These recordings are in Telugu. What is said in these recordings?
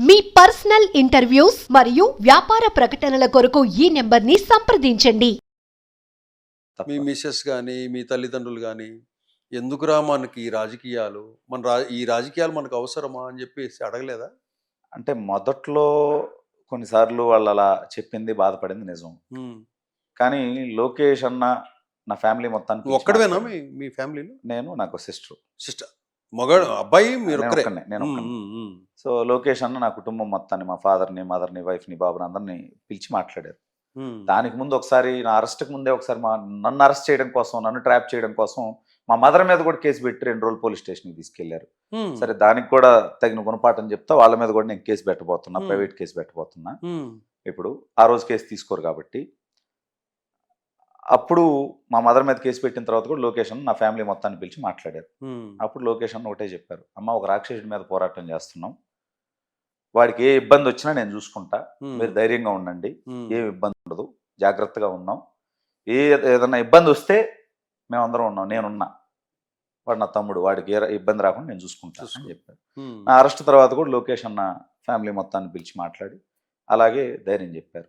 మీ పర్సనల్ ఇంటర్వ్యూస్ మరియు వ్యాపార ప్రకటనల కొరకు ఈ నెంబర్ని సంప్రదించండి. మీ మిస్సెస్ కానీ మీ తల్లిదండ్రులు కానీ ఎందుకురా మనకి ఈ రాజకీయాలు? మన రా ఈ రాజకీయాలు మనకు అవసరమా అని చెప్పేసి అడగలేదా? అంటే మొదట్లో కొన్నిసార్లు వాళ్ళు అలా చెప్పింది బాధపడింది నిజం. ఉమ్. కానీ లోకేష్ అన్న నా ఫ్యామిలీ మొత్తానికి నువ్వు ఒక్కడవేనా మీ మీ ఫ్యామిలీలో? నేను నాకు సిస్టర్. సిస్టర్. మగాడు అబ్బాయి మీరు ఒక్కరే నేను. సో లోకేష్ అన్న నా కుటుంబం మొత్తాన్ని మా ఫాదర్ని మదర్ని వైఫ్ని బాబుని అందరిని పిలిచి మాట్లాడారు. దానికి ముందు ఒకసారి నా అరెస్ట్కి ముందే ఒకసారి మా నన్ను అరెస్ట్ చేయడం కోసం నన్ను ట్రాప్ చేయడం కోసం మా మదర్ మీద కూడా కేసు పెట్టి రెండు రోజులు పోలీస్ స్టేషన్కి తీసుకెళ్ళారు. సరే దానికి కూడా తగిన గుణపాఠం చెప్తా వాళ్ళ మీద కూడా నేను కేసు పెట్టబోతున్నా. ప్రైవేట్ కేసు పెట్టబోతున్నా. ఇప్పుడు ఆ రోజు కేసు తీసుకోరు కాబట్టి అప్పుడు మా మదర్ మీద కేసు పెట్టిన తర్వాత కూడా లోకేష్ అన్న నా ఫ్యామిలీ మొత్తాన్ని పిలిచి మాట్లాడారు. అప్పుడు లోకేష్ అన్న ఒకటే చెప్పారు అమ్మ ఒక రాక్షసుడి మీద పోరాటం చేస్తున్నాం. వాడికి ఏ ఇబ్బంది వచ్చినా నేను చూసుకుంటా. మీరు ధైర్యంగా ఉండండి. ఏ ఇబ్బంది ఉండదు. జాగ్రత్తగా ఉన్నాం. ఏ ఏదైనా ఇబ్బంది వస్తే మేమందరం ఉన్నాం. నేనున్నా. వాడు నా తమ్ముడు. వాడికి ఏ ఇబ్బంది రాకుండా నేను చూసుకుంటాను చూసుకో. అని చెప్పారు. నా అరెస్ట్ తర్వాత కూడా లోకేష్ అన్న ఫ్యామిలీ మొత్తాన్ని పిలిచి మాట్లాడి అలాగే ధైర్యం చెప్పారు.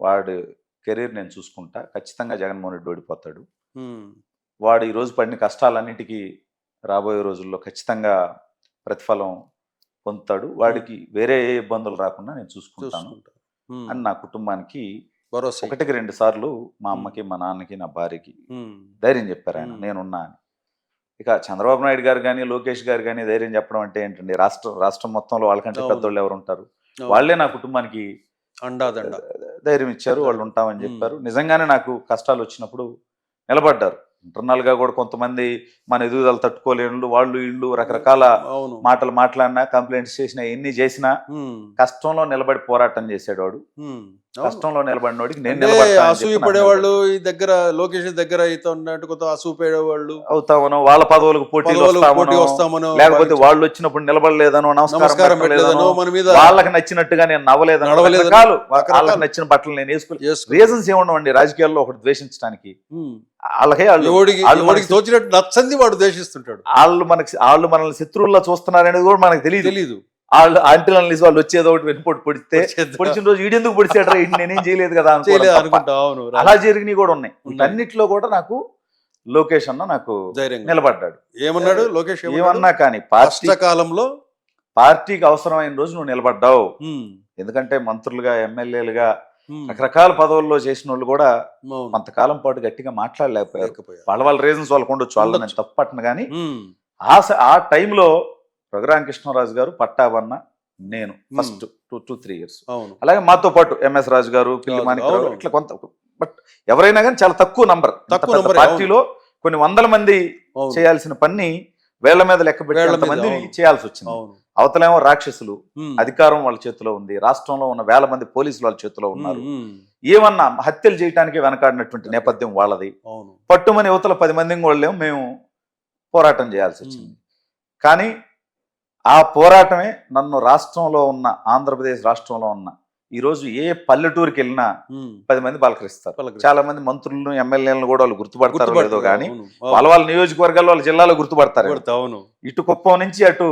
వాడు కెరీర్ నేను చూసుకుంటా. ఖచ్చితంగా జగన్మోహన్ రెడ్డి ఓడిపోతాడు. వాడు ఈరోజు పడిన కష్టాలన్నిటికీ రాబోయే రోజుల్లో ఖచ్చితంగా ప్రతిఫలం పొందుతాడు. వాడికి వేరే ఏ ఇబ్బందులు రాకుండా నేను చూసుకుంటాను. అని నా కుటుంబానికి ఒకటికి రెండు సార్లు మా అమ్మకి మా నాన్నకి నా భార్యకి. ధైర్యం చెప్పారు ఆయన. నేనున్నా అని. ఇక చంద్రబాబు నాయుడు గారు కానీ లోకేష్ గారు కానీ ధైర్యం చెప్పడం అంటే ఏంటండి? రాష్ట్రం రాష్ట్రం మొత్తంలో వాళ్ళకంటే. పెద్దోళ్ళు ఎవరు ఉంటారు. వాళ్ళే నా కుటుంబానికి అండాదండ. ధైర్యం ఇచ్చారు వాళ్ళు ఉంటామని చెప్పారు నిజంగానే నాకు కష్టాలు వచ్చినప్పుడు నిలబడ్డారు ఇంటర్నల్గా కూడా కొంతమంది మన ఎదుగుదల తట్టుకోలేను వాళ్ళు ఇళ్ళు రకరకాల మాటలు మాట్లాడినా కంప్లైంట్స్ చేసినా ఎన్ని చేసినా. కష్టంలో నిలబడి పోరాటం చేసాడు వాడు ఉమ్. అవును. కష్టంలో నిలబడినోడికి నేను అసూయ పడేవాళ్ళు ఈ దగ్గర లొకేషన్ దగ్గర అయితే ఉన్నట్టు కొంత అసూయ పడేవాళ్ళు అవుతామనో వాళ్ళ పదవులకు పోటీ వస్తామనో లేకపోతే వాళ్ళు వచ్చినప్పుడు నిలబడలేదనో నమస్కారం పెట్టలేదనో మన మీద వాళ్ళకి నచ్చినట్టుగా నేను నవ్వలేదనో రకరకాలు. వాళ్ళకి నచ్చిన బట్టలు నేను వేసుకోలేదు. రీజన్స్ ఏముండవండి రాజకీయాల్లో ఒకటి ద్వేషించడానికి. వాళ్ళకే వాళ్ళు తోచినట్టు నచ్చంది వాడు దేశిస్తుంటాడు వాళ్ళు మనకి వాళ్ళు మనల్ని శత్రువుల్లో చూస్తున్నారనేది కూడా మనకు తెలియదు తెలీదు వాళ్ళు ఆంటీలను తీసి వాళ్ళు వచ్చేదో ఒకటి వెనుపోటు పొడితే పొడిచిన రోజు ఈడెందుకు పొడిచాడు నేనేం చేయలేదు కదా అవును అలా జరిగినవి కూడా ఉన్నాయి. వీటన్నిటిలో కూడా నాకు లోకేష్ అన్న నాకు నిలబడ్డాడు ఏమన్నాడు లోకేష్ ఏమన్నా కానీ పార్టీ కష్టకాలంలో పార్టీకి అవసరమైన రోజు నువ్వు నిలబడ్డావు. ఎందుకంటే మంత్రులుగా ఎమ్మెల్యేలుగా. రకరకాల పదవుల్లో చేసిన వాళ్ళు కూడా. కొంతకాలం పాటు గట్టిగా మాట్లాడలేకపోయారు లేకపోయారు. వాళ్ళ వాళ్ళ రీజన్స్ వాళ్ళకు ఉండొచ్చు వాళ్ళని నేను. తప్పట్ను కానీ. ఆ ఆ టైంలో రఘురామకృష్ణరాజు గారు పట్టాబన్న నేను first two two three years అలాగే మాతో పాటు ఎంఎస్ రాజు గారు పిల్లి మాణిక్యరావు. ఇట్లా కొంత బట్ ఎవరైనా కానీ చాలా తక్కువ నంబర్ తక్కువ నంబరే, పార్టీలో కొన్ని వందల మంది చేయాల్సిన పని వేళ్ళ మీద లెక్క పెట్టేంత మీద. చేయాల్సి వచ్చింది. అవతలేమో రాక్షసులు. అధికారం వాళ్ళ చేతిలో ఉంది రాష్ట్రంలో ఉన్న వేల మంది పోలీసులు వాళ్ళ చేతిలో ఉన్నారు. ఏమన్నా హత్యలు చేయడానికి వెనకాడినటువంటి నేపథ్యం వాళ్ళది. పట్టుమని యువతల పది మంది వాళ్ళేమో మేము పోరాటం చేయాల్సి వచ్చింది. కానీ ఆ పోరాటమే నన్ను రాష్ట్రంలో ఉన్న ఆంధ్రప్రదేశ్ రాష్ట్రంలో ఉన్న ఈరోజు ఏ పల్లెటూరుకి వెళ్ళినా. పది మంది పలకరిస్తారు. చాలా మంది మంత్రులను ఎమ్మెల్యేలను కూడా వాళ్ళు గుర్తుపడతారో లేదో కానీ వాళ్ళ. వాళ్ళ నియోజకవర్గాల్లో వాళ్ళ జిల్లాలో గుర్తుపడతారు ఇటు కుప్పం నుంచి అటు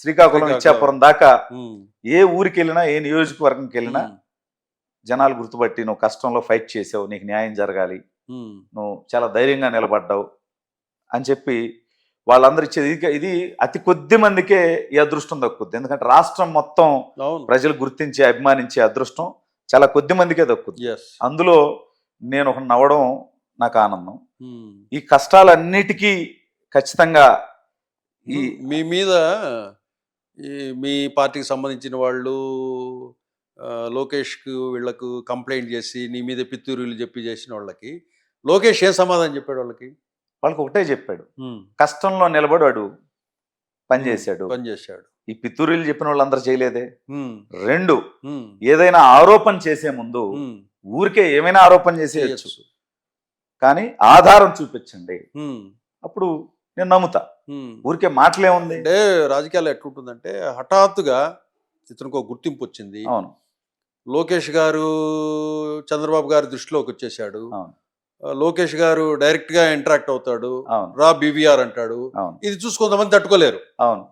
శ్రీకాకుళం. ఇచ్చాపురం దాకా. ఏ ఊరికి వెళ్ళినా ఏ నియోజకవర్గంకి వెళ్ళినా. జనాలు గుర్తుపట్టి నువ్వు కష్టంలో ఫైట్ చేసావు నీకు న్యాయం జరగాలి. నువ్వు చాలా ధైర్యంగా నిలబడ్డావు అని చెప్పి వాళ్ళందరూ ఇచ్చేది. ఇది ఇది అతి కొద్ది మందికే ఈ అదృష్టం దక్కుద్ది. ఎందుకంటే రాష్ట్రం మొత్తం ప్రజలు గుర్తించే అభిమానించే అదృష్టం చాలా కొద్ది మందికే దక్కుద్ది. ఎస్ అందులో నేను ఒక నవ్వడం నాకు ఆనందం. ఈ కష్టాలన్నిటికీ ఖచ్చితంగా ఈ మీ మీద ఈ మీ పార్టీకి సంబంధించిన వాళ్ళు లోకేష్కు వీళ్ళకు కంప్లైంట్ చేసి నీ మీద పిత్తూరులు చెప్పి చేసిన వాళ్ళకి లోకేష్ ఏం సమాధానం చెప్పాడు వాళ్ళకి? వాళ్ళకి ఒకటే చెప్పాడు. కష్టంలో నిలబడి వాడు పనిచేశాడు పనిచేశాడు ఈ పిత్తూరులు చెప్పిన వాళ్ళందరూ చేయలేదే. రెండు ఏదైనా ఆరోపణ చేసే ముందు ఊరికే ఏమైనా ఆరోపణ చేసేయచ్చు. కానీ ఆధారం చూపించండి. అప్పుడు నేను నమ్ముతా. ఊరికే మాటలేముంది అంటే రాజకీయాలు ఎట్లుంటుందంటే హఠాత్తుగా ఇతనికి ఒక గుర్తింపు వచ్చింది. అవును. లోకేష్ గారు చంద్రబాబు గారి దృష్టిలోకి వచ్చేసాడు లోకేష్ గారు డైరెక్ట్గా ఇంటరాక్ట్ అవుతాడు. అవును. రా బీవీఆర్ అంటాడు. అవును. ఇది చూసి కొంతమంది తట్టుకోలేరు. అవును.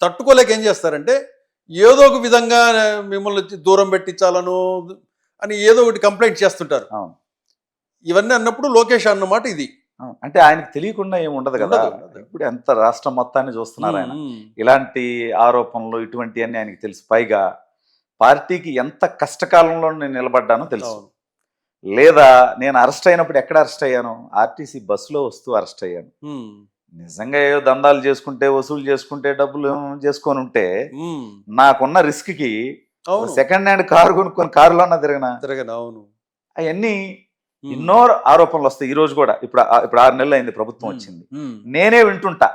తట్టుకోలేక ఏం చేస్తారంటే ఏదో ఒక విధంగా మిమ్మల్ని దూరం పెట్టించాలను అని ఏదో ఒకటి కంప్లైంట్ చేస్తుంటారు. అవును. ఇవన్నీ అన్నప్పుడు లోకేష్ అన్నమాట ఇది. అంటే ఆయనకు తెలియకుండా ఏమి ఉండదు కదా. ఇప్పుడు ఎంత రాష్ట్రం మొత్తాన్ని చూస్తున్నారు ఆయన. ఇలాంటి ఆరోపణలు ఇటువంటివన్నీ ఆయనకి తెలుసు. పైగా పార్టీకి ఎంత కష్టకాలంలో నేను నిలబడ్డానో తెలుసు. లేదా నేను అరెస్ట్ అయినప్పుడు ఎక్కడ అరెస్ట్ అయ్యాను? ఆర్టీసీ బస్సులో వస్తూ అరెస్ట్ అయ్యాను. నిజంగా ఏదో దందాలు చేసుకుంటే వసూలు చేసుకుంటే డబ్బులు చేసుకొని ఉంటే నాకున్న రిస్క్కి సెకండ్ హ్యాండ్ కారు కొనుక్కొని కారులో అన్న తిరగనా? తిరగను అవును. అవన్నీ ఎన్నో ఆరోపణలు వస్తాయి. ఈ రోజు కూడా ఇప్పుడు ఇప్పుడు ఆరు నెలలు అయింది ప్రభుత్వం వచ్చింది. నేనే వింటుంటా.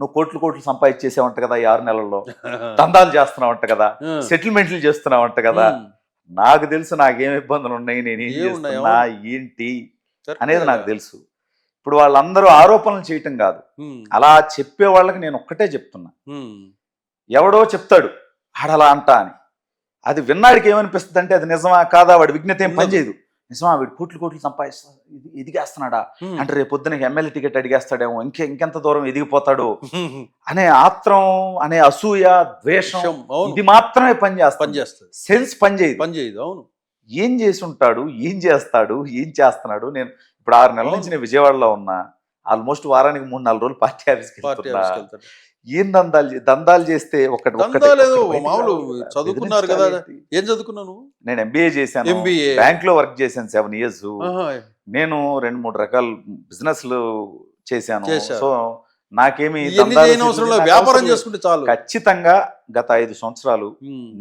నువ్వు కోట్లు కోట్లు సంపాదించేసావంట కదా ఈ ఆరు నెలల్లో. దందాలు చేస్తున్నావంట కదా. సెటిల్మెంట్లు చేస్తున్నావంట కదా. నాకు తెలుసు నాకేం ఇబ్బందులు ఉన్నాయి నేను ఏం చేస్తున్నా ఏంటి అనేది. నాకు తెలుసు. ఇప్పుడు వాళ్ళందరూ ఆరోపణలు చేయటం కాదు. అలా చెప్పే వాళ్ళకి నేను ఒక్కటే చెప్తున్నా. ఎవడో చెప్తాడు ఆడలా అంట అని. అది విన్నాడికి ఏమనిపిస్తుంది అంటే అది నిజమా కాదా? వాడి విజ్ఞత ఏం. పనిచేయదు. నిజమా వీడు కోట్లు కోట్లు సంపాదిస్తా ఎదిగేస్తున్నాడా? అంటే రేపు పొద్దున ఎమ్మెల్యే టికెట్ అడిగేస్తాడేమో ఇంకే ఇంకెంత దూరం ఎదిగిపోతాడు? అనే ఆత్రం అనే అసూయ ద్వేషం ఇది మాత్రమే పనిచేస్తుంది. పని చేస్తుంది సెన్స్ పనిచేయదు. పని చేయదు అవును. ఏం చేసి ఉంటాడు ఏం చేస్తాడు ఏం చేస్తున్నాడు? నేను ఇప్పుడు ఆరు నెలల నుంచి నేను విజయవాడలో ఉన్నా ఆల్మోస్ట్ వారానికి మూడు నాలుగు రోజులు పార్టీ ఆఫీస్కి వెళ్తున్నా. ఏం దందాలు దందాలు చేస్తే ఒకటి మామూలు. చదువుకున్నారు కదా. ఏం చదువుకున్నావు నువ్వు? నేను ఎంబీఏ చేశాను. బ్యాంక్లో వర్క్ చేశాను సెవెన్ ఇయర్స్ నేను రెండు మూడు రకాల బిజినెస్లు చేశాను. సో నాకేమి వ్యాపారం. చేసుకుంటే చాలు. ఖచ్చితంగా గత ఐదు సంవత్సరాలు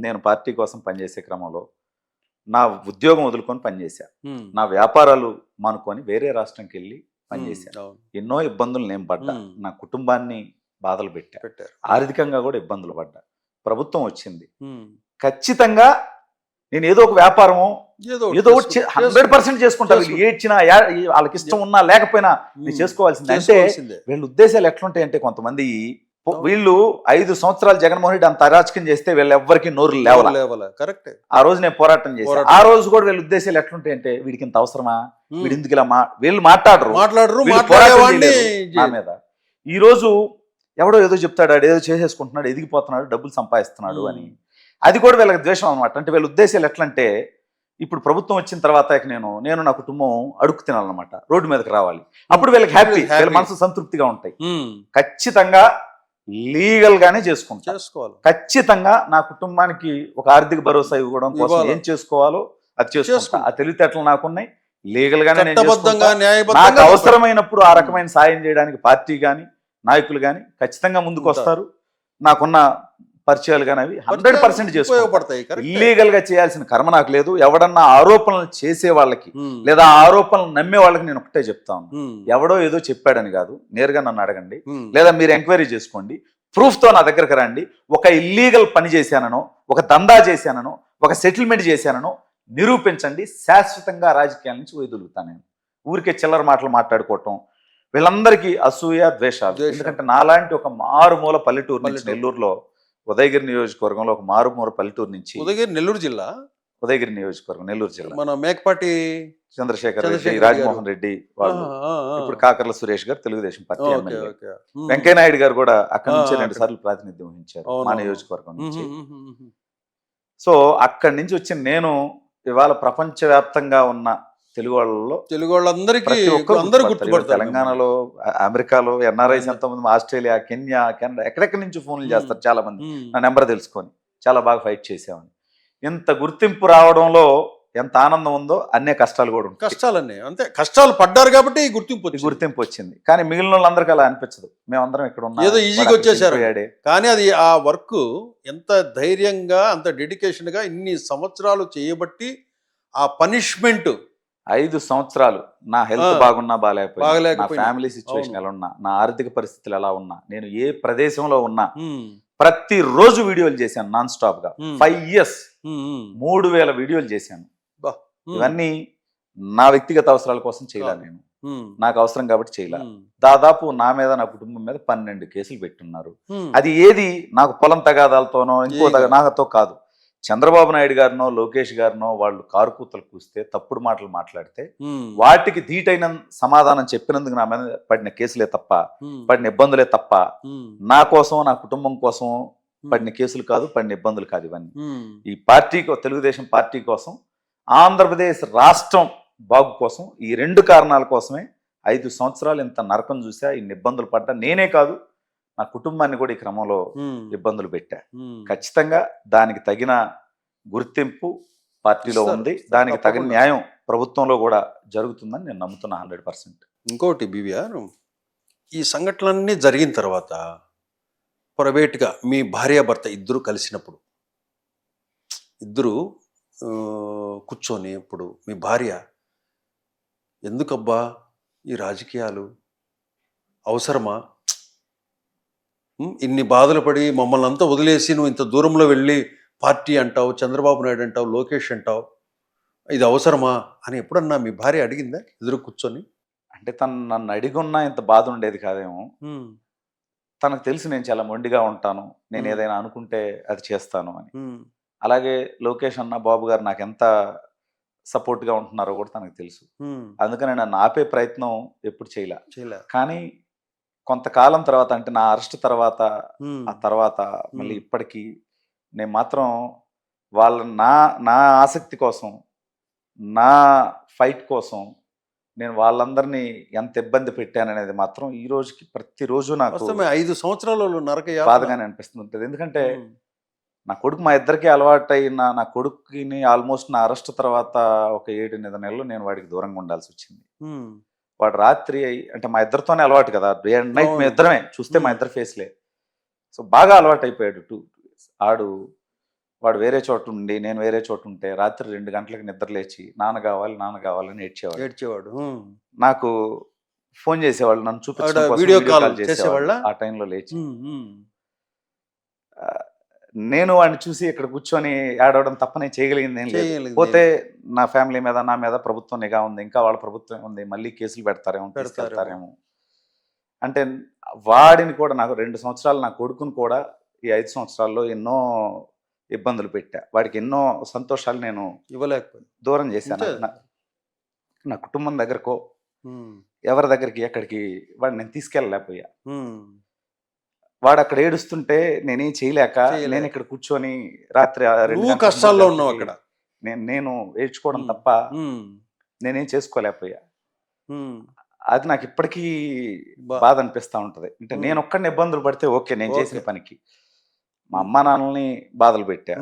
నేను పార్టీ కోసం పనిచేసే క్రమంలో నా ఉద్యోగం వదులుకొని పనిచేశా. నా వ్యాపారాలు మానుకొని వేరే రాష్ట్రంకి వెళ్ళి పనిచేశా. ఉమ్, అవును, ఎన్నో ఇబ్బందులు నేను పడ్డా. నా కుటుంబాన్ని బాధలు పెట్టా. పెట్టారు. ఆర్థికంగా కూడా ఇబ్బందులు పడ్డా. ప్రభుత్వం వచ్చింది. ఖచ్చితంగా నేను ఏదో ఒక వ్యాపారమో ఏదో హండ్రెడ్ పర్సెంట్ చేసుకుంటా. వీళ్ళు ఏడ్చినా వాళ్ళకి ఇష్టం ఉన్నా లేకపోయినా నేను చేసుకోవాల్సింది. అంటే వీళ్ళ ఉద్దేశాలు ఎట్లుంటాయి అంటే కొంతమంది వీళ్ళు ఐదు సంవత్సరాలు జగన్మోహన్ రెడ్డి అంత అరాచకం చేస్తే వీళ్ళు ఎవ్వరికి నోరు లేవల. కరెక్టే. ఆ రోజు నేను పోరాటం చేశాను. ఆ రోజు కూడా వీళ్ళ ఉద్దేశాలు ఎట్లుంటాయి అంటే వీడికి ఇంత అవసరమా? వీడు ఎందుకు ఇలా మా వీళ్ళు మాట్లాడరు. మాట్లాడరు పోరాటం మీద. ఈ రోజు ఎవడో ఏదో చెప్తాడు ఆడు ఏదో చేసేసుకుంటున్నాడు ఎదిగిపోతున్నాడు డబ్బులు సంపాదిస్తున్నాడు. అని. అది కూడా వీళ్ళకి ద్వేషం అనమాట అంటే వీళ్ళ ఉద్దేశాలు ఎట్లంటే ఇప్పుడు ప్రభుత్వం వచ్చిన తర్వాత నేను నేను నా కుటుంబం అడుక్కు తినాలన్నమాట. రోడ్డు మీదకి రావాలి. అప్పుడు వీళ్ళకి హ్యాపీ. వీళ్ళ మనసు సంతృప్తిగా ఉంటాయి. ఖచ్చితంగా లీగల్ గానే చేసుకుంటా. చేసుకోవాలి. ఖచ్చితంగా నా కుటుంబానికి ఒక ఆర్థిక భరోసా ఇవ్వడం కోసం. ఏం చేసుకోవాలో అది చేసుకుంటా. ఆ తెలివితేటలు నాకున్నాయి. లీగల్ గానే. నాకు అవసరమైనప్పుడు ఆ రకమైన సాయం చేయడానికి పార్టీ గాని నాయకులు గాని ఖచ్చితంగా ముందుకు. వస్తారు. నాకున్న పరిచయాలు కానీ అవి హండ్రెడ్ పర్సెంట్ ఉపయోగపడతాయి. ఇల్లీగల్గా చేయాల్సిన కర్మ నాకు లేదు. ఎవడన్నా ఆరోపణలు చేసే వాళ్ళకి లేదా ఆరోపణలు నమ్మే వాళ్ళకి నేను ఒకటే చెప్తాను ఎవడో ఏదో చెప్పాడని కాదు. నేరుగా నన్ను అడగండి. లేదా మీరు ఎంక్వైరీ చేసుకోండి. Proof తో నా దగ్గరకు రండి. ఒక ఇల్లీగల్ పని చేశాననో ఒక దందా చేశాననో ఒక సెటిల్మెంట్ చేశాననో నిరూపించండి. శాశ్వతంగా రాజకీయాల నుంచి వైదొలుగుతాను నేను. ఊరికే చిల్లర మాటలు మాట్లాడుకోవటం వీళ్ళందరికీ అసూయ ద్వేషాలు. ఎందుకంటే నాలాంటి ఒక మారుమూల పల్లెటూరు నుంచి. నెల్లూరులో ఉదయగిరి నియోజకవర్గంలో ఒక మారుమూల పల్లెటూరు నుంచి ఉదయగిరి నెల్లూరు జిల్లా ఉదయగిరి నియోజకవర్గం నెల్లూరు జిల్లా మన మేకపాటి చంద్రశేఖర్ రెడ్డి రాజమోహన్ రెడ్డి వాళ్ళు. ఇప్పుడు కాకర్ల సురేష్ గారు Telugu Desam party MLA okay um, Venkaiah Naidu గారు కూడా అక్కడి నుంచి రెండు సార్లు ప్రాతినిధ్యం వహించారు మా. నియోజకవర్గం నుంచి. సో అక్కడి నుంచి వచ్చిన నేను ఇవాళ ప్రపంచవ్యాప్తంగా ఉన్న తెలుగు వాళ్ళలో తెలుగు వాళ్ళందరికీ అందరూ గుర్తుపడతారు. తెలంగాణలో అమెరికాలో ఎన్ఆర్ఐస్. ఎంతమంది ఆస్ట్రేలియా కెన్యా కెనడా ఎక్కడెక్కడి నుంచి ఫోన్లు. చేస్తారు చాలా మంది నా నెంబర్ తెలుసుకొని చాలా బాగా ఫైట్ చేసామని ఇంత గుర్తింపు రావడంలో ఎంత ఆనందం ఉందో అన్నే కష్టాలు కూడా ఉంటాయి కష్టాలన్నీ అంతే కష్టాలు పడ్డారు కాబట్టి గుర్తింపు. గుర్తింపు వచ్చింది కానీ మిగిలిన వాళ్ళందరికీ అలా అనిపించదు మేమందరం ఇక్కడ ఉన్నాం ఏదో ఈజీగా వచ్చేసారు. కానీ అది ఆ వర్క్ ఎంత ధైర్యంగా అంత డెడికేషన్గా ఇన్ని సంవత్సరాలు చేయబట్టి ఆ పనిష్మెంట్ ఐదు సంవత్సరాలు నా హెల్త్. బాగున్నా బాగాలేకపోయినా నా. Family situation. ఎలా ఉన్నా నా ఆర్థిక పరిస్థితులు ఎలా ఉన్నా నేను ఏ ప్రదేశంలో ఉన్నా ప్రతి రోజు వీడియోలు చేశాను నాన్ స్టాప్గా. ఫైవ్ ఇయర్స్ మూడు వేల వీడియోలు చేశాను ఇవన్నీ నా వ్యక్తిగత అవసరాల కోసం చేయలే. నేను నాకు అవసరం కాబట్టి చేయలే. దాదాపు నా మీద నా కుటుంబం మీద పన్నెండు కేసులు పెట్టున్నారు అది ఏది నాకు పొలం తగాదాలతోనో ఇంకో. నాతో కాదు చంద్రబాబు నాయుడు గారినో లోకేష్ గారినో వాళ్ళు కారు కూతలు కూస్తే తప్పుడు మాటలు మాట్లాడితే వాటికి ధీటైన సమాధానం చెప్పినందుకు నా మీద పడిన కేసులే తప్ప పడిన ఇబ్బందులే తప్ప నా కోసం నా కుటుంబం కోసం పడిన కేసులు కాదు పడిన ఇబ్బందులు కాదు ఇవన్నీ. ఈ పార్టీ తెలుగుదేశం పార్టీ కోసం ఆంధ్రప్రదేశ్ రాష్ట్రం బాగు కోసం ఈ రెండు కారణాల కోసమే ఐదు సంవత్సరాలు ఇంత నరకం చూసా ఇన్ని ఇబ్బందులు పడ్డా నేనే కాదు నా కుటుంబాన్ని కూడా ఈ క్రమంలో ఇబ్బందులు పెట్టా. ఖచ్చితంగా దానికి తగిన గుర్తింపు పార్టీలో ఉంది. దానికి తగిన. న్యాయం ప్రభుత్వంలో కూడా జరుగుతుందని నేను నమ్ముతున్నా హండ్రెడ్ పర్సెంట్. ఇంకోటి బీవీఆర్ ఈ సంఘటనలన్నీ జరిగిన తర్వాత ప్రైవేట్గా మీ భార్యాభర్త ఇద్దరు కలిసినప్పుడు ఇద్దరు కూర్చొని ఇప్పుడు మీ భార్య ఎందుకబ్బా ఈ రాజకీయాలు అవసరమా? ఇన్ని బాధలు పడి మమ్మల్ని అంతా వదిలేసి నువ్వు ఇంత దూరంలో వెళ్ళి పార్టీ అంటావు చంద్రబాబు నాయుడు అంటావు లోకేష్ అంటావు ఇది అవసరమా అని ఎప్పుడన్నా మీ భార్య అడిగిందా ఎదురు కూర్చొని? అంటే తను నన్ను అడిగున్నా ఇంత బాధ ఉండేది కాదేమో. తనకు తెలిసి నేను చాలా మొండిగా ఉంటాను. నేను. ఏదైనా అనుకుంటే అది చేస్తాను అని. అలాగే లోకేష్ అన్న బాబు గారు నాకు ఎంత సపోర్ట్గా ఉంటున్నారో కూడా తనకు తెలుసు. అందుకని నన్ను ఆపే ప్రయత్నం ఎప్పుడు చేయలే. చేయలే. కానీ కొంతకాలం తర్వాత అంటే నా అరెస్ట్ తర్వాత ఆ తర్వాత మళ్ళీ. ఇప్పటికీ నేను మాత్రం వాళ్ళ నా నా ఆసక్తి కోసం నా ఫైట్ కోసం నేను వాళ్ళందరినీ ఎంత ఇబ్బంది పెట్టాననేది మాత్రం ఈ రోజుకి ప్రతిరోజు నాకు ఐదు సంవత్సరాలు నరక. బాధగానే అనిపిస్తుంటుంది. ఎందుకంటే నా కొడుకు మా ఇద్దరికి అలవాటు అయిన నా కొడుకుని ఆల్మోస్ట్ నా అరెస్ట్ తర్వాత ఒక ఏడు ఎనిమిది నెలలు నేను వాడికి దూరంగా ఉండాల్సి వచ్చింది. వాడు రాత్రి అంటే మా ఇద్దరితోనే అలవాటు కదా. డే అండ్ నైట్ మేము. ఇద్దరమే. చూస్తే మా. ఇద్దరు ఫేస్లే. సో బాగా అలవాటు అయిపోయాడు టూ. ఆడు వాడు వేరే చోట ఉండి నేను వేరే చోట ఉంటే రాత్రి రెండు గంటలకు నిద్ర లేచి నాన్న కావాలి నాన్న కావాలని ఏడ్చేవాడు. ఏడ్చేవాడు నాకు ఫోన్ చేసేవాళ్ళు నన్ను చూపించడం వీడియో కాల్ చేసేవాళ్ళు? ఆ టైంలో లేచి. నేను వాడిని చూసి ఇక్కడ కూర్చొని ఆడవడం తప్ప నేను చేయగలిగింది ఏం లేదు. పోతే నా ఫ్యామిలీ మీద నా మీద ప్రభుత్వం నిఘా ఉంది. ఇంకా వాళ్ళ ప్రభుత్వం ఉంది. మళ్ళీ కేసులు పెడతారేమో పెడతారేమో. అంటే వాడిని కూడా నాకు రెండు సంవత్సరాలు నా కొడుకుని కూడా ఈ ఐదు సంవత్సరాల్లో ఎన్నో ఇబ్బందులు పెట్టా. వాడికి ఎన్నో సంతోషాలు నేను ఇవ్వలేకపోయింది దూరం చేశాను. నా- కుటుంబం దగ్గరకో ఎవరి దగ్గరికి ఎక్కడికి వాడిని నేను తీసుకెళ్ళలేకపోయా. వాడు అక్కడ ఏడుస్తుంటే నేనేం చేయలేక. నేను ఇక్కడ కూర్చొని రాత్రి రెండు కష్టాల్లో ఉన్నావు అక్కడ. నేను నేను ఏడ్చుకోవడం తప్ప నేనేం చేసుకోలేకపోయా. అది నాకు ఇప్పటికీ బాధ అనిపిస్తా ఉంటది. అంటే. నేను ఒక్కడిని ఇబ్బందులు పడితే ఓకే నేను చేసిన. పనికి. మా అమ్మ నాన్నల్ని బాధలు పెట్టా.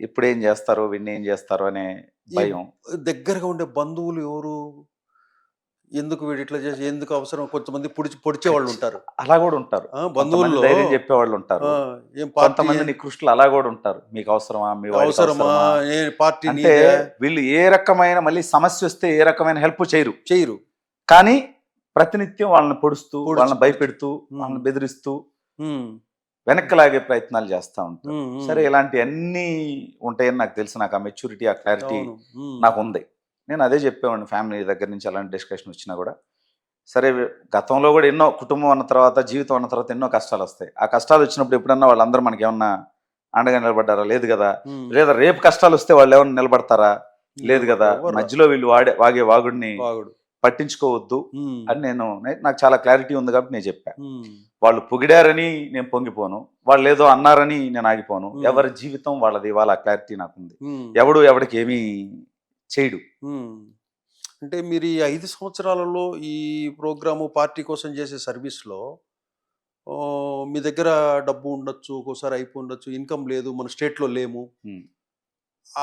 ఇప్పుడు ఏం చేస్తారో వీడిని ఏం చేస్తారో అనే భయం. దగ్గరగా ఉండే బంధువులు ఎవరు? ఎందుకు వీడు ఇట్లా చేసి ఎందుకు అవసరం? కొంతమంది పొడిచి పొడిచే వాళ్ళు ఉంటారు. అలా కూడా ఉంటారు. బంధువుల్లో ధైర్యం చెప్పేవాళ్ళు ఉంటారు. కొంతమంది నికృష్టులు అలా కూడా ఉంటారు. మీకు అవసరమా? మీ అవసరమా? పార్టీ అంటే? వీళ్ళు ఏ రకమైన మళ్ళీ సమస్య వస్తే ఏ రకమైన హెల్ప్ చేయరు. చేయరు. కానీ ప్రతినిత్యం వాళ్ళని పొడుస్తూ వాళ్ళని భయపెడుతూ. వాళ్ళని బెదిరిస్తూ వెనక్కి లాగే ప్రయత్నాలు చేస్తూ ఉంటారు. సరే ఇలాంటి అన్ని ఉంటాయని నాకు తెలుసు నాకు ఆ మెచ్యూరిటీ ఆ క్లారిటీ. నాకు ఉంది. నేను అదే చెప్పేవాడిని ఫ్యామిలీ దగ్గర నుంచి అలాంటి డిస్కషన్ వచ్చినా కూడా. సరే గతంలో కూడా ఎన్నో కుటుంబం అన్న తర్వాత జీవితం అన్న తర్వాత ఎన్నో కష్టాలు వస్తాయి. ఆ కష్టాలు వచ్చినప్పుడు ఎప్పుడన్నా వాళ్ళందరూ మనకి ఏమన్నా అండగా నిలబడ్డారా? లేదు కదా. లేదా రేపు కష్టాలు వస్తే వాళ్ళు ఏమన్నా నిలబడతారా? లేదు కదా? మధ్యలో వీళ్ళు వాడే వాగే వాగుడిని పట్టించుకోవద్దు అని నేను నాకు చాలా క్లారిటీ ఉంది కాబట్టి నేను చెప్పా. ఉమ్, వాళ్ళు పొగిడారని నేను పొంగిపోను. వాళ్ళు ఏదో అన్నారని నేను ఆగిపోను. ఎవరి జీవితం వాళ్ళది వాళ్ళ క్లారిటీ నాకుంది. ఎవడు ఎవడికి ఏమీ చేయడు. అంటే మీరు ఈ ఐదు సంవత్సరాలలో ఈ ప్రోగ్రాము పార్టీ కోసం చేసే సర్వీస్లో మీ దగ్గర డబ్బు ఉండొచ్చు ఒక్కోసారి అయిపోయి ఉండొచ్చు ఇన్కమ్ లేదు మన స్టేట్లో లేము.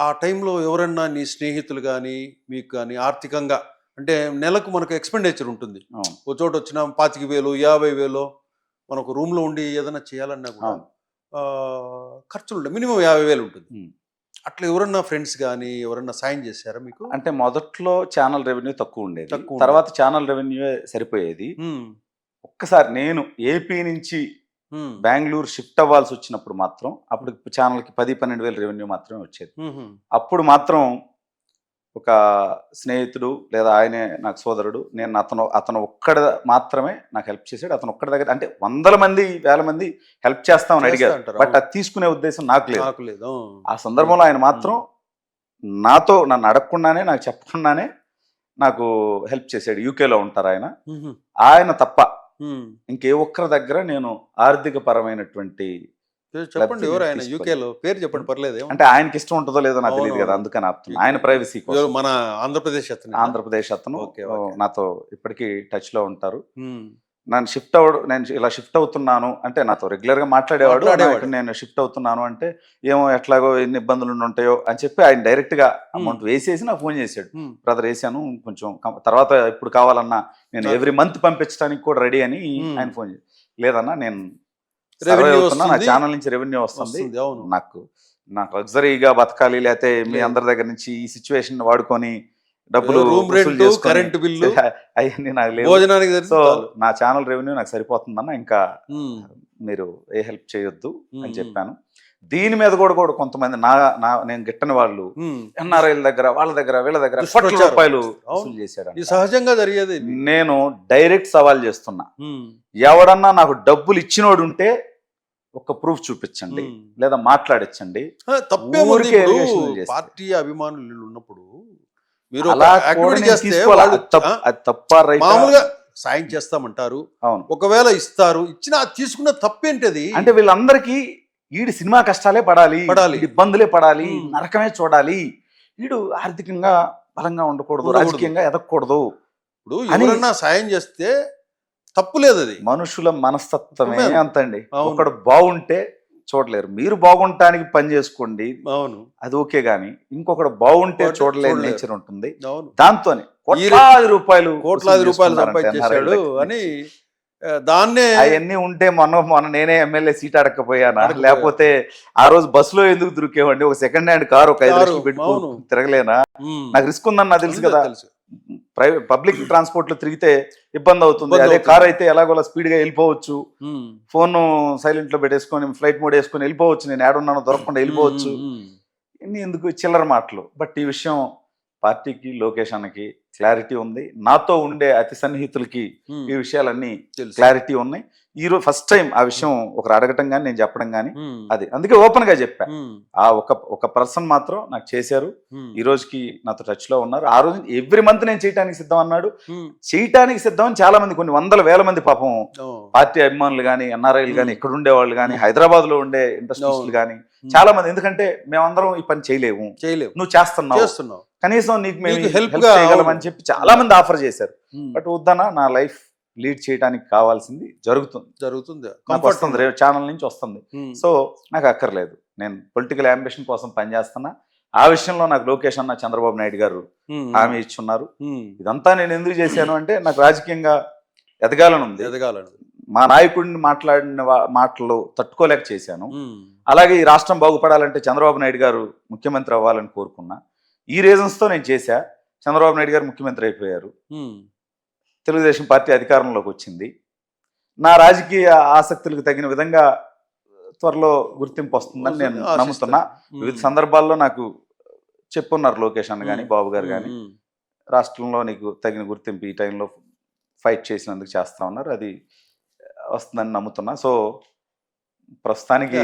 ఆ టైంలో ఎవరన్నా నీ స్నేహితులు కానీ మీకు కానీ ఆర్థికంగా అంటే నెలకు మనకు ఎక్స్పెండిచర్ ఉంటుంది. ఒక చోట వచ్చిన పాతిక వేలు యాభై వేలు మనకు రూమ్లో ఉండి ఏదైనా చేయాలన్నా కూడా ఖర్చులు ఉంటాయి మినిమం యాభై వేలు ఉంటుంది. అట్లా ఎవరన్నా ఫ్రెండ్స్ కానీ ఎవరన్నా సాయం చేశారా మీకు? అంటే మొదట్లో ఛానల్ రెవెన్యూ తక్కువ ఉండేది. తక్కువ. తర్వాత ఛానల్ రెవెన్యూ సరిపోయేది. ఒక్కసారి నేను ఏపీ నుంచి బెంగళూరు షిఫ్ట్ అవ్వాల్సి వచ్చినప్పుడు మాత్రం అప్పుడు ఛానల్కి పది పన్నెండు వేల రెవెన్యూ మాత్రమే వచ్చేది. అప్పుడు మాత్రం ఒక స్నేహితుడు లేదా ఆయనే నాకు సోదరుడు. నేను అతను అతను ఒక్కడ మాత్రమే నాకు హెల్ప్ చేశాడు. అతను ఒక్కడి దగ్గర అంటే వందల మంది వేల మంది హెల్ప్ చేస్తామని చేస్తా అడిగారు బట్. అది తీసుకునే ఉద్దేశం నాకు లేదు. నాకు లేదు ఆ సందర్భంలో ఆయన మాత్రం నాతో నన్ను అడగకుండానే నాకు చెప్పకుండానే నాకు హెల్ప్ చేశాడు. యూకేలో ఉంటారు ఆయన. ఆయన తప్ప ఇంకే ఒక్కరి దగ్గర నేను ఆర్థిక పరమైనటువంటి చెప్పండి ఎవరు ఆయన. యూకేలో పేరు చెప్పండి పర్లేదు. అంటే ఆయనకి ఇష్టం ఉంటుందో లేదో నాకు తెలియదు కదా. అందుకని ఆపుతున్నా. ఆయన ప్రైవసీ మన ఆంధ్రప్రదేశ్ అతను? ఆంధ్రప్రదేశ్ అతను. నాతో ఇప్పటికీ టచ్లో ఉంటారు నన్ను షిఫ్ట్ అవ్వడం నేను ఇలా షిఫ్ట్ అవుతున్నాను అంటే నాతో రెగ్యులర్గా మాట్లాడేవాడు. నేను షిఫ్ట్ అవుతున్నాను అంటే ఏమో ఎట్లాగో ఎన్ని ఇబ్బందులు ఉంటాయో అని చెప్పి ఆయన డైరెక్ట్గా అమౌంట్ వేసేసి నాకు ఫోన్ చేశాడు. బ్రదర్ వేసాను కొంచెం తర్వాత ఇప్పుడు కావాలన్నా నేను ఎవ్రీ మంత్ పంపించడానికి కూడా రెడీ అని. ఆయన ఫోన్ లేదన్నా నేను నా. ఛానల్ నుంచి రెవెన్యూ వస్తుంది అవును నాకు నాకు లగ్జరీగా బతకాలి లేకపోతే మీ. అందరి దగ్గర నుంచి ఈ సిచ్యువేషన్ వాడుకొని డబ్బులు రూమ్ రెంట్ కరెంట్ బిల్లు అవన్నీ నాకు భోజనానికి సో. నా ఛానల్ రెవెన్యూ నాకు సరిపోతుందన్న ఇంకా ఉమ్, మీరు ఏ హెల్ప్ చేయొద్దు అని చెప్పాను దీని మీద కూడా కూడా కొంతమంది నా నా నేను గిట్టని వాళ్ళు ఉమ్. ఎన్ఆర్ఐల దగ్గర వాళ్ళ దగ్గర వీళ్ళ దగ్గర. రూపాయలు. వసూలు చేశాడు సహజంగా జరిగేది. నేను డైరెక్ట్ సవాల్ చేస్తున్నా ఎవడన్నా నాకు డబ్బులు ఇచ్చినోడు ఉంటే ఒక ప్రూఫ్ చూపించండి. లేదా మాట్లాడించండి చేస్తే. పార్టీ అభిమానులు ఉన్నప్పుడు మీరు తప్పు- తప్ప మామూలుగా సాయం చేస్తామంటారు అవును ఒకవేళ ఇస్తారు ఇచ్చిన తీసుకున్న తప్పేంటది అంటే వీళ్ళందరికీ ఈడు సినిమా కష్టాలే పడాలి పడాలి. ఈడు ఇబ్బందులే పడాలి. నరకమే చూడాలి వీడు ఆర్థికంగా బలంగా ఉండకూడదు. రాజకీయంగా ఎదగకూడదు ఇప్పుడు ఎవరన్నా సాయం చేస్తే తప్పు లేదు అది మనుషుల మనస్తత్వమే. అంతండి. అవును. ఒకడు బాగుంటే చూడలేరు. మీరు బాగుంటానికి పని చేసుకోండి. అవును. అది ఓకే గాని ఇంకొకడు బాగుంటే చూడలేని. నేచర్ ఉంటుంది. దాంతోనే కోట్లాది రూపాయలు కోట్లాది రూపాయలు సంపాదించేశాడు లకి. అని దాన్నే అవన్నీ ఉంటే మొన్న మొన్న నేనే ఎమ్మెల్యే సీట్ అడగకపోయానా అడగకపోయా. లేకపోతే ఆ రోజు బస్సులో ఎందుకు దొరికేవండి ఒక సెకండ్ హ్యాండ్ కార్ ఒక ఐదు లక్షలు పెట్టుకో. తిరగలేనా? నాకు రిస్క్ ఉందని నాకు తెలుసు కదా. ప్రైవేట్ పబ్లిక్ ట్రాన్స్పోర్ట్లో తిరిగితే ఇబ్బంది అవుతుంది అదే. కార్ అయితే ఎలాగోలా స్పీడ్గా వెళ్ళిపోవచ్చు ఫోన్ సైలెంట్లో పెట్టేసుకొని ఫ్లైట్ మోడ్ వేసుకొని వెళ్ళిపోవచ్చు. నేను ఏడున్నానో దొరకకుండా వెళ్ళిపోవచ్చు. ఇన్ని ఎందుకు చిల్లర మాటలు. బట్ ఈ విషయం పార్టీకి లొకేషన్కి క్లారిటీ ఉంది. నాతో ఉండే అతి సన్నిహితులకి ఈ విషయాలన్నీ క్లారిటీ ఉన్నాయి. ఈ రోజు ఫస్ట్ టైం ఆ విషయం ఒకరు అడగటం కానీ నేను చెప్పడం కానీ అది. అందుకే ఓపెన్గా చెప్పా. ఉమ్, ఆ ఒక ఒక పర్సన్ మాత్రం నాకు చేశారు. ఈ రోజుకి నాతో టచ్లో ఉన్నారు. ఆ రోజు ఎవ్రీ మంత్ నేను చేయటానికి సిద్ధం అన్నాడు. చేయటానికి సిద్ధం అని చాలా మంది కొన్ని వందల వేల మంది పాపం పార్టీ అభిమానులు కానీ ఎన్ఆర్ఐలు కానీ. ఇక్కడ ఉండే వాళ్ళు కానీ హైదరాబాద్లో ఉండే ఇండస్ట్రీస్లు. కానీ. చాలా మంది. ఎందుకంటే మేమందరం ఈ పని చేయలేము. చేయలేవు నువ్వు చేస్తున్నావు. చేస్తున్నావు. కనీసం నీకు మేము హెల్ప్గా చేయగలమని అవును. చెప్పి చాలా మంది ఆఫర్ చేశారు. బట్ వద్దనా నా లైఫ్ లీడ్ చేయడానికి కావాల్సింది జరుగుతుంది. జరుగుతుంది. వస్తుంది రేపు ఛానల్ నుంచి వస్తుంది. ఉమ్, సో నాకు అక్కర్లేదు. నేను పొలిటికల్ అంబిషన్ కోసం పనిచేస్తున్నా ఆ విషయంలో నాకు లోకేష్ అన్న చంద్రబాబు నాయుడు గారు ఉమ్, హామీ ఇచ్చున్నారు. ఉమ్, ఇదంతా నేను ఎందుకు చేశాను అంటే నాకు రాజకీయంగా ఎదగాలని ఉంది. ఎదగాలని మా నాయకుడిని మాట్లాడిన మాటలు తట్టుకోలేక చేశాను. అలాగే ఈ రాష్ట్రం బాగుపడాలంటే చంద్రబాబు నాయుడు గారు ముఖ్యమంత్రి అవ్వాలని కోరుకున్నా. ఈ రీజన్స్తో నేను చేశా. చంద్రబాబు నాయుడు గారు ముఖ్యమంత్రి అయిపోయారు. తెలుగుదేశం పార్టీ అధికారంలోకి వచ్చింది. నా రాజకీయ ఆసక్తులకు తగిన విధంగా త్వరలో గుర్తింపు వస్తుందని నేను. నమ్ముతున్నా. వివిధ సందర్భాల్లో నాకు చెప్పున్నారు లోకేష్ అన్న కానీ బాబు గారు కానీ రాష్ట్రంలో నీకు తగిన గుర్తింపు ఈ టైంలో ఫైట్ చేసినందుకు చేస్తా ఉన్నారు. అది వస్తుందని నమ్ముతున్నా. సో ప్రస్తుతానికి.